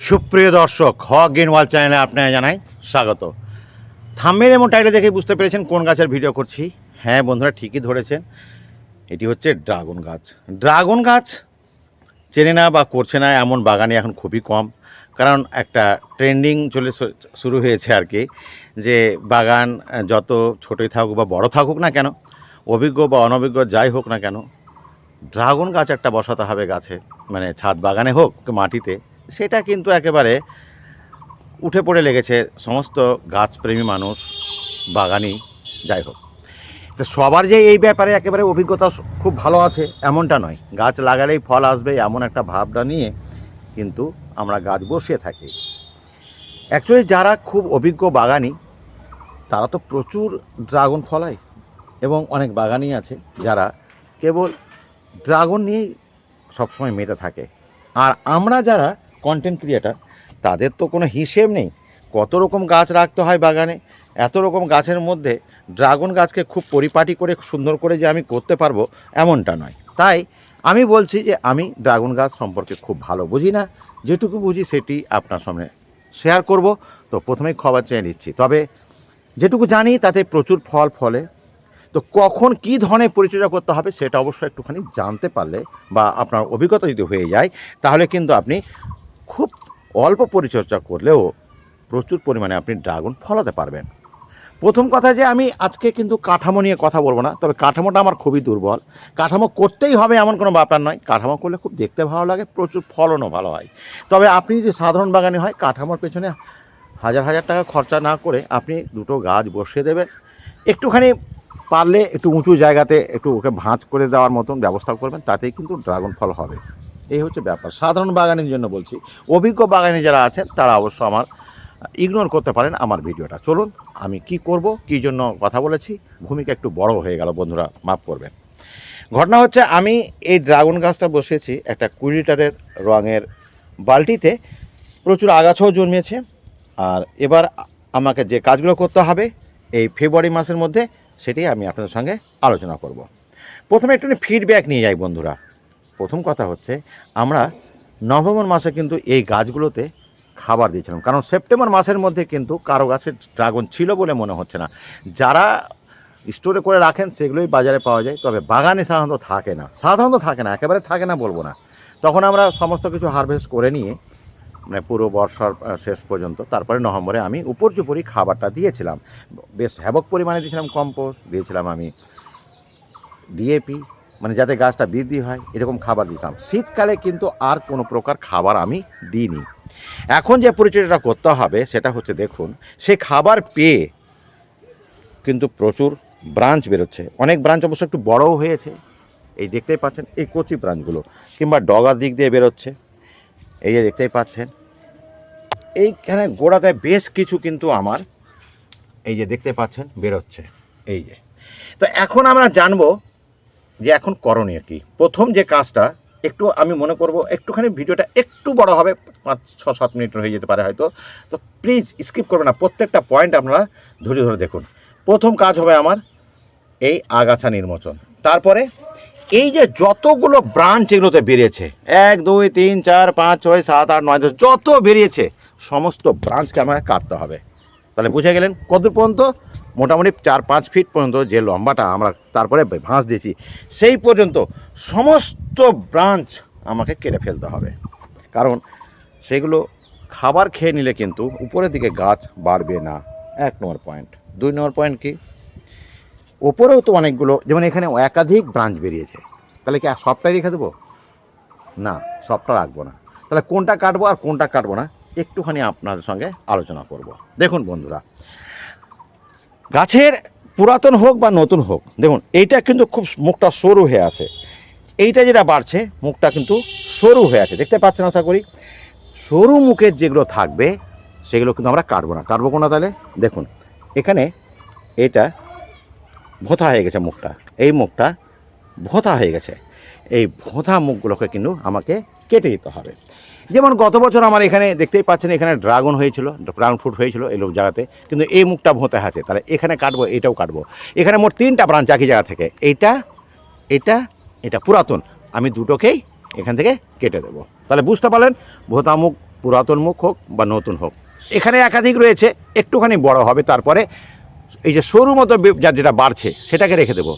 সুপ্রিয় দর্শক হ গেনওয়াল চ্যানেলে আপনারা জানাই স্বাগত। থাম্বেল এবং টাইলে দেখে বুঝতে পেরেছেন কোন গাছের ভিডিও করছি। হ্যাঁ বন্ধুরা, ঠিকই ধরেছেন। এটি হচ্ছে ড্রাগন গাছ। ড্রাগন গাছ চেনে না বা করছে না এমন বাগানে এখন খুবই কম। কারণ একটা ট্রেন্ডিং চলে শুরু হয়েছে আর কি, যে বাগান যত ছোটোই থাকুক বা বড় থাকুক না কেন, অভিজ্ঞ বা অনভিজ্ঞ যাই হোক না কেন, ড্রাগন গাছ একটা বসাতে হবে গাছে। মানে ছাদ বাগানে হোক, মাটিতে। সেটা কিন্তু একেবারে উঠে পড়ে লেগেছে সমস্ত গাছপ্রেমী মানুষ, বাগানি, যাই হোক। তো সবার যে এই ব্যাপারে একেবারে অভিজ্ঞতা খুব ভালো আছে, এমনটা নয়। গাছ লাগালেই ফল আসবে এমন একটা ভাবনা নিয়ে কিন্তু আমরা গাছ বসিয়ে থাকি। অ্যাকচুয়ালি যারা খুব অভিজ্ঞ বাগানি, তারা তো প্রচুর ড্রাগন ফলায় এবং অনেক বাগানি আছে যারা কেবল ড্রাগন নিয়েই সবসময় মেতে থাকে। আর আমরা যারা কন্টেন্ট ক্রিয়েটার তাদের তো কোনো হিসেব নেই। কত রকম গাছ রাখতে হয় বাগানে, এত রকম গাছের মধ্যে ড্রাগন গাছকে খুব পরিপাটি করে, সুন্দর করে যে আমি করতে পারব, এমনটা নয়। তাই আমি বলছি যে আমি ড্রাগন গাছ সম্পর্কে খুব ভালো বুঝি না। যেটুকু বুঝি সেটি আপনার সামনে শেয়ার করব। তো প্রথমেই খবর চেয়ে নিচ্ছি। তবে যেটুকু জানি তাতে প্রচুর ফল ফলে। তো কখন কি ধরনের পরিচর্যা করতে হবে সেটা অবশ্যই একটুখানি জানতে পারলে বা আপনার অভিজ্ঞতা যদি হয়ে যায়, তাহলে কিন্তু আপনি খুব অল্প পরিচর্যা করলেও প্রচুর পরিমাণে আপনি ড্রাগন ফলাতে পারবেন। প্রথম কথা যে আমি আজকে কিন্তু কাঠামো নিয়ে কথা বলব না, তবে কাঠামোটা আমার খুবই দুর্বল। কাঠামো করতেই হবে এমন কোনো ব্যাপার নয়। কাঠামো করলে খুব দেখতে ভালো লাগে, প্রচুর ফলনও ভালো হয়। তবে আপনি যদি সাধারণ বাগানে হয়, কাঠামোর পেছনে হাজার হাজার টাকা খরচা না করে আপনি দুটো গাছ বসিয়ে দেবেন। একটুখানি পারলে একটু উঁচু জায়গাতে একটু ওকে ভাঁজ করে দেওয়ার মতন ব্যবস্থা করবেন, তাতেই কিন্তু ড্রাগন ফল হবে। এই হচ্ছে ব্যাপার। সাধারণ বাগানের জন্য বলছি। অভিজ্ঞ বাগানে যারা আছেন, তারা অবশ্য আমার ইগনোর করতে পারেন আমার ভিডিওটা। চলুন, আমি কি করব, কী জন্য কথা বলেছি, ভূমিকা একটু বড় হয়ে গেল, বন্ধুরা, মাফ করবেন। ঘটনা হচ্ছে, আমি এই ড্রাগন গাছটা বসিয়েছি একটা কুড়ি লিটারের রঙের বালতিতে। প্রচুর আগাছাও জন্মেছে। আর এবার আমাকে যে কাজগুলো করতে হবে, এই ফেব্রুয়ারি মাসের মধ্যে, সেটি আমি আপনাদের সঙ্গে আলোচনা করব। প্রথমে একটু ফিডব্যাক নিয়ে যাই, বন্ধুরা। প্রথম কথা হচ্ছে, আমরা নভেম্বর মাসে কিন্তু এই গাছগুলোতে খাবার দিয়েছিলাম। কারণ সেপ্টেম্বর মাসের মধ্যে কিন্তু কারও গাছে ড্রাগন ছিল বলে মনে হচ্ছে না। যারা স্টোরে করে রাখেন, সেগুলোই বাজারে পাওয়া যায়। তবে বাগানে সাধারণত থাকে না। সাধারণত থাকে না, একেবারে থাকে না বলব না। তখন আমরা সমস্ত কিছু হারভেস্ট করে নিয়ে মানে পুরো বর্ষার শেষ পর্যন্ত, তারপরে নভেম্বরে আমি উপর্যুপরি খাবারটা দিয়েছিলাম। বেশ হ্যাবক পরিমাণে দিয়েছিলাম কম্পোস্ট দিয়েছিলাম আমি ডিএপি মানে যাতে গাছটা বৃদ্ধি হয়, এরকম খাবার দিয়েছিলাম শীতকালে কিন্তু আর কোনো প্রকার খাবার আমি দিইনি। এখন যে পরিচর্যাটা করতে হবে, সেটা হচ্ছে দেখুন, সে খাবার পেয়ে কিন্তু প্রচুর ব্রাঞ্চ বেরোচ্ছে। অনেক ব্রাঞ্চ অবশ্য একটু বড়ও হয়েছে। এই দেখতেই পাচ্ছেন, এই কচি ব্রাঞ্চগুলো, কিংবা ডগার দিক দিয়ে বেরোচ্ছে। এই যে দেখতেই পাচ্ছেন, এইখানে গোড়াতে বেশ কিছু কিন্তু আমার, এই যে দেখতে পাচ্ছেন, বেরোচ্ছে। এই যে। তো এখন আমরা জানব যে এখন করণীয় কি? প্রথম যে কাজটা, একটু আমি মনে করব একটুখানি ভিডিওটা একটু বড় হবে, পাঁচ, ছ, সাত মিনিটের হয়ে যেতে পারে হয়তো। তো প্লিজ স্কিপ করবেন না, প্রত্যেকটা পয়েন্ট আপনারা ধৈর্য ধরে দেখুন। প্রথম কাজ হবে আমার এই আগাছা নির্মোচন। তারপরে এই যে যতগুলো ব্রাঞ্চ এগুলোতে বেরিয়েছে, এক, দুই, তিন, চার, পাঁচ, ছয়, সাত, আট, নয়, দশ, যত বেরিয়েছে, সমস্ত ব্রাঞ্চকে আমাকে কাটতে হবে। তাহলে বুঝে গেলেন কত পর্যন্ত? মোটামুটি চার, পাঁচ ফিট পর্যন্ত যে লম্বাটা আমরা তারপরে ভাঁজ দিয়েছি, সেই পর্যন্ত সমস্ত ব্রাঞ্চ আমাকে কেটে ফেলতে হবে। কারণ সেগুলো খাবার খেয়ে নিলে কিন্তু উপরের দিকে গাছ বাড়বে না। এক নম্বর পয়েন্ট। দুই নম্বর পয়েন্ট কি? ওপরেও তো অনেকগুলো, যেমন এখানে একাধিক ব্রাঞ্চ বেরিয়েছে। তাহলে কি সবটাই রেখে দেবো? না, সবটা রাখব না। তাহলে কোনটা কাটবো আর কোনটা কাটবো না, একটুখানি আপনাদের সঙ্গে আলোচনা করব। দেখুন বন্ধুরা গাছের পুরাতন হোক বা নতুন হোক, দেখুন, এইটা কিন্তু খুব মুখটা সরু হয়ে আছে। এইটা যেটা বাড়ছে, মুখটা কিন্তু সরু হয়ে আছে। দেখতে পাচ্ছেন আশা করি? সরু মুখের যেগুলো থাকবে, সেগুলো কিন্তু আমরা কাটবো না। কাটবো কোনা তাহলে? দেখুন, এখানে এটা ভোঁতা হয়ে গেছে মুখটা। এই মুখটা ভোঁতা হয়ে গেছে। এই ভোঁতা মুখগুলোকে কিন্তু আমাকে কেটে দিতে হবে। যেমন গত বছর আমার এখানে দেখতেই পাচ্ছেন, এখানে ড্রাগন হয়েছিল, ড্রাগন ফ্রুট হয়েছিল এই লোক জায়গাতে। কিন্তু এই মুখটা ভোঁতে আছে, তাহলে এখানে কাটবো, এটাও কাটবো। এখানে মোট তিনটা ব্রাঞ্চ একই জায়গা থেকে এইটা এটা এটা পুরাতন, আমি দুটোকেই এখান থেকে কেটে দেবো। তাহলে বুঝতে পারলেন, ভোঁতা মুখ পুরাতন মুখ হোক বা নতুন হোক। এখানে একাধিক রয়েছে, একটুখানি বড় হবে, তারপরে এই যে সরু মতো যেটা বাড়ছে, সেটাকে রেখে দেবো।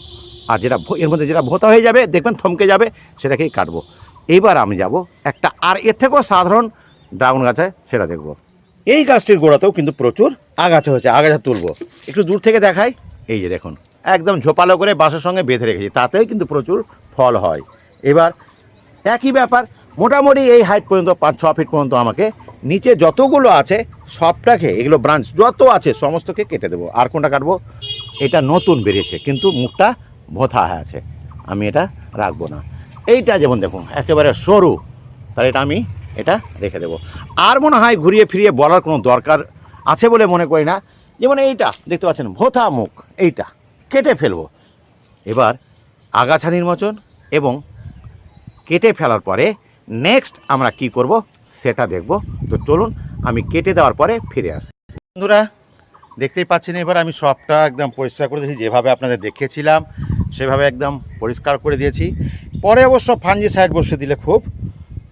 আর যেটা এর মধ্যে যেটা ভোতা হয়ে যাবে, দেখবেন থমকে যাবে, সেটাকেই কাটবো। এইবার আমি যাব একটা, আর এর থেকেও সাধারণ ড্রাগন গাছ সেটা দেখব। এই গাছটির গোড়াতেও কিন্তু প্রচুর আগাছা হয়েছে, আগাছা তুলবো। একটু দূর থেকে দেখাই। এই যে দেখুন, একদম ঝোপালো করে বাঁশের সঙ্গে বেঁধে রেখেছি, তাতেও কিন্তু প্রচুর ফল হয়। এবার একই ব্যাপার, মোটামুটি এই হাইট পর্যন্ত, পাঁচ, ছ ফিট পর্যন্ত আমাকে নিচে যতগুলো আছে, সবটাকে, এগুলো ব্রাঞ্চ যত আছে, সমস্তকে কেটে দেবো। আর কোনটা কাটবো? এটা নতুন বেরিয়েছে, কিন্তু মুখটা ভোথা আছে। আমি এটা রাখব না। এইটা যেমন দেখুন, একেবারে সরু, তাহলে এটা আমি এটা রেখে দেবো। আর মনে হয় ঘুরিয়ে ফিরিয়ে বলার কোনো দরকার আছে বলে মনে করি না। যেমন এইটা, দেখতে পাচ্ছেন, ভোথা মুখ, এইটা, কেটে ফেলব। এবার আগাছা নির্বাচন এবং কেটে ফেলার পরে নেক্সট আমরা কি করব, সেটা দেখব। তো চলুন, আমি কেটে দেওয়ার পরে ফিরে আসি। বন্ধুরা, দেখতেই পাচ্ছেন, এবার আমি সবটা একদম পরিষ্কার করে দিয়েছি, যেভাবে আপনাদের দেখিয়েছিলাম। সেভাবে একদম পরিষ্কার করে দিয়েছি। পরে অবশ্য ফাঞ্জি সাইড বসে দিলে খুব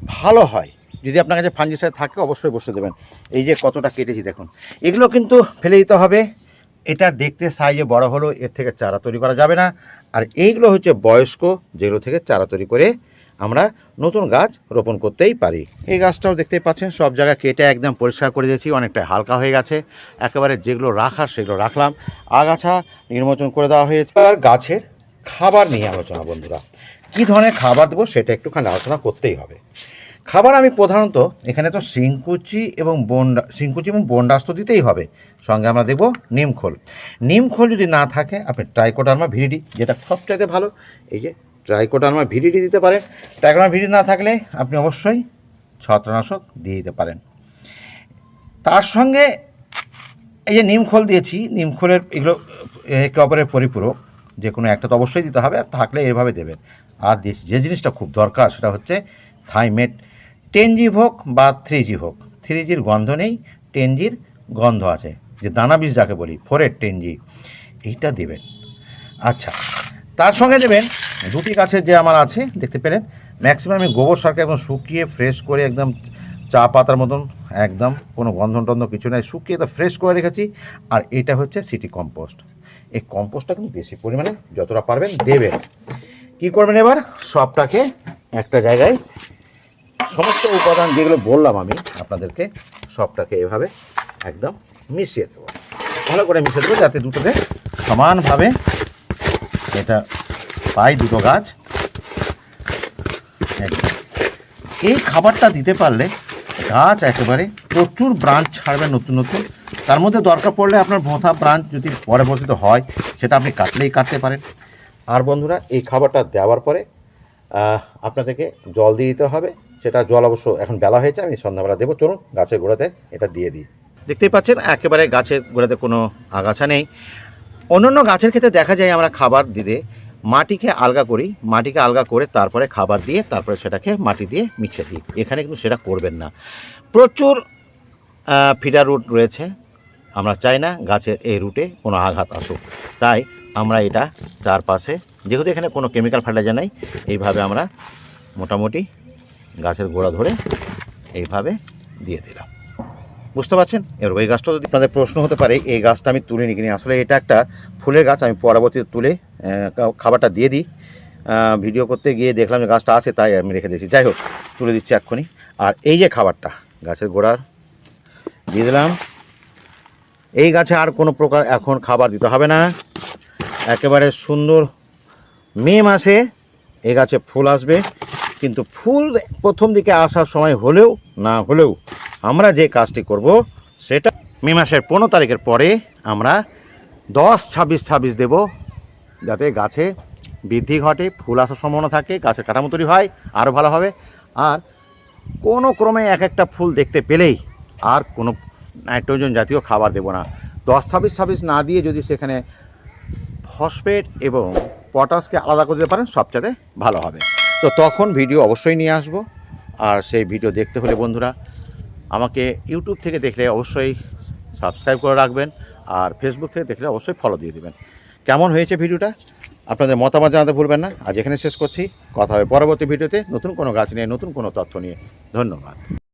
ভালো হয়। যদি আপনার কাছে ফাঞ্জি সাইড থাকে, অবশ্যই বসে দেবেন। এই যে কতটা কেটেছি দেখুন। এগুলো কিন্তু ফেলে দিতে হবে। এটা দেখতে সাইজে বড় হলো এর থেকে চারা তৈরি করা যাবে না। আর এইগুলো হচ্ছে বয়স্ক, যেগুলো থেকে চারা তৈরি করে আমরা নতুন গাছ রোপণ করতেই পারি। এই গাছটাও দেখতেই পাচ্ছেন, সব জায়গায় কেটে একদম পরিষ্কার করে দিয়েছি। অনেকটা হালকা হয়ে গেছে। একেবারে যেগুলো রাখার সেগুলো রাখলাম। আগাছা নির্মোচন করে দেওয়া হয়েছে। আর গাছের খাবার নিয়ে আলোচনা, বন্ধুরা। কী ধরনের খাবার দেবো সেটা একটুখানি আলোচনা করতেই হবে। খাবার আমি প্রধানত এখানে তো শিংকুচি এবং বন্ডা, শিংকুচি এবং বন্ডাস তো দিতেই হবে। সঙ্গে আমরা দেবো নিমখোল। নিমখোল যদি না থাকে, আপনি ট্রাইকোডার্মা ভিডিডি যেটা সবচাইতে ভালো, এই যে ট্রাইকোডার্মা ভিডিডি দিতে পারেন। ট্রাইকোডার্মা ভিডিডি না থাকলে আপনি অবশ্যই ছত্রনাশক দিয়ে দিতে পারেন। তার সঙ্গে এই যে নিমখোল দিয়েছি, নিমখোলের এগুলো একে অপরের পরিপূরক। যে কোনো একটা তো অবশ্যই দিতে হবে, আর থাকলে এভাবে দেবেন। আর যে জিনিসটা খুব দরকার সেটা হচ্ছে থাইমেট। টেন জি হোক বা থ্রি জি হোক থ্রি জির গন্ধ নেই টেন জির গন্ধ আছে। যে দানা বীজ যাকে বলি ফোরের টেন জি এইটা দেবেন। আচ্ছা তার সঙ্গে দেবেন দুটি গাছের যে আমার আছে, দেখতে পেলেন? ম্যাক্সিমাম আমি গোবর সারকে একদম শুকিয়ে, ফ্রেশ করে একদম চা পাতার মতন একদম কোনো গন্ধন টন্ধ কিছু নাই, শুকিয়ে তো ফ্রেশ করে রেখেছি। আর এটা হচ্ছে সিটি কম্পোস্ট এই কম্পোস্টটা কিন্তু বেশি পরিমাণে যতটা পারবেন দেবেন। কি করবেন এবার? সবটাকে একটা জায়গায় সমস্ত উপাদান যেগুলো বললাম আমি আপনাদেরকে, সবটাকে এভাবে একদম মিশিয়ে দেবো। ভালো করে মিশিয়ে দেবো যাতে দুটোতে সমানভাবে এটা পাই দুটো গাছ। এই খাবারটা দিতে পারলে গাছ একেবারে প্রচুর ব্রাঞ্চ ছাড়বে নতুন নতুন। তার মধ্যে দরকার পড়লে আপনার ভোঁথা ব্রাঞ্চ যদি পরবর্তীতে হয়, সেটা আপনি কাটলেই কাটতে পারেন। আর বন্ধুরা, এই খাবারটা দেওয়ার পরে আপনাদেরকে জল দিয়ে দিতে হবে। সেটা জল অবশ্য এখন বেলা হয়েছে, আমি সন্ধ্যাবেলা দেবো। চলুন, গাছের গোড়াতে এটা দিয়ে দিই। দেখতেই পাচ্ছেন, একেবারে গাছের গোড়াতে কোনো আগাছা নেই। অন্যান্য গাছের ক্ষেত্রে দেখা যায় আমরা খাবার দিতে মাটিকে আলগা করি, মাটিকে আলগা করে তারপরে খাবার দিয়ে, তারপরে সেটাকে মাটি দিয়ে মিশে দিই। এখানে কিন্তু সেটা করবেন না। প্রচুর ফিডার রুট রয়েছে। আমরা চাই না গাছের এই রুটে কোনো আঘাত আসুক। তাই আমরা এটা চারপাশে, যেহেতু এখানে কোনো কেমিক্যাল ফার্টিলাইজার নাই, এইভাবে আমরা মোটামুটি গাছের গোড়া ধরে এইভাবে দিয়ে দিলাম। বুঝতে পারছেন? এবার ওই গাছটা যদি আপনাদের প্রশ্ন হতে পারে, এই গাছটা আমি তুলে নিই আসলে এটা একটা ফুলের গাছ, আমি পরবর্তীতে তুলে খাবারটা দিয়ে দিই। ভিডিও করতে গিয়ে দেখলাম যে গাছটা আছে, তাই আমি রেখে দিয়েছি। যাই হোক, তুলে দিচ্ছি এক্ষুনি। আর এই যে খাবারটা, গাছের গোড়ার, দিয়ে দিলাম। এই গাছে আর কোনো প্রকার এখন খাবার দিতে হবে না। একেবারে সুন্দর মে মাসে এই গাছে ফুল আসবে। কিন্তু ফুল প্রথম দিকে আসার সময় হলেও, না হলেও আমরা যে কাজটি করব সেটা মে মাসের পনেরো তারিখের পরে আমরা দশ ছাব্বিশ ছাব্বিশ দেব যাতে গাছে বৃদ্ধি ঘটে, ফুল আসার সম্ভাবনা থাকে, গাছের কাঠামো তৈরি হয়, আরও ভালো হবে। আর কোনো ক্রমে এক একটা ফুল দেখতে পেলেই আর কোনো নাইট্রোজেন জাতীয় খাবার দেব না। দশ ছাব্বিশ ছাব্বিশ না দিয়ে যদি সেখানে ফসফেট এবং পটাশকে আলাদা করে দিতে পারেন সবচেয়ে ভালো হবে। তো তখন ভিডিও অবশ্যই নিয়ে আসব। আর সেই ভিডিও দেখতে হলে বন্ধুরা আমাকে ইউটিউব থেকে দেখলে অবশ্যই সাবস্ক্রাইব করে রাখবেন আর ফেসবুক থেকে দেখলে অবশ্যই ফলো দিয়ে দেবেন। কেমন হয়েছে ভিডিওটা? আপনাদের মতামত জানাতে ভুলবেন না। আজ এখানে শেষ করছি। কথা হবে পরবর্তী ভিডিওতে নতুন কোনো গাছ নিয়ে, নতুন কোনো তথ্য নিয়ে। ধন্যবাদ।